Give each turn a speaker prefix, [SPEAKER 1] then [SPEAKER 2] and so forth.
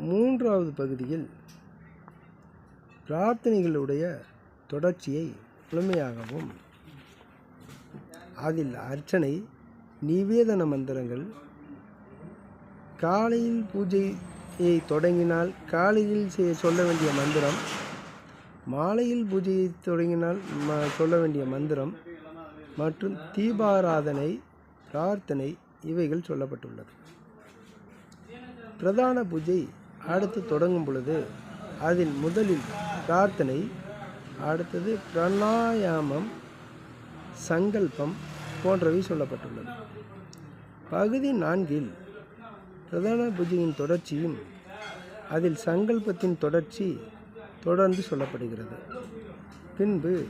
[SPEAKER 1] மூன்றாவது பகுதியில் பிரார்த்தனைகளுடைய தொடர்ச்சியை முழுமையாகவும் அதில் அர்ச்சனை நிவேதன மந்திரங்கள் காலையில் பூஜையை தொடங்கினால் காலையில் செய்ய சொல்ல வேண்டிய மந்திரம் மாலையில் பூஜையை தொடங்கினால் ம- சொல்ல வேண்டிய மந்திரம் மற்றும் தீபாராதனை பிரார்த்தனை இவைகள் சொல்லப்பட்டுள்ளது. பிரதான பூஜை அடுத்து தொடங்கும் பொழுது அதில் முதலில் பிரார்த்தனை அடுத்தது பிரணாயாமம் சங்கல்பம் போன்றவை சொல்லப்பட்டுள்ளது. பகுதி நான்கில் பிரதான பூஜையின் தொடர்ச்சியும் அதில் சங்கல்பத்தின் தொடர்ச்சி தொடர்ந்து சொல்லப்படுகிறது. பின்பு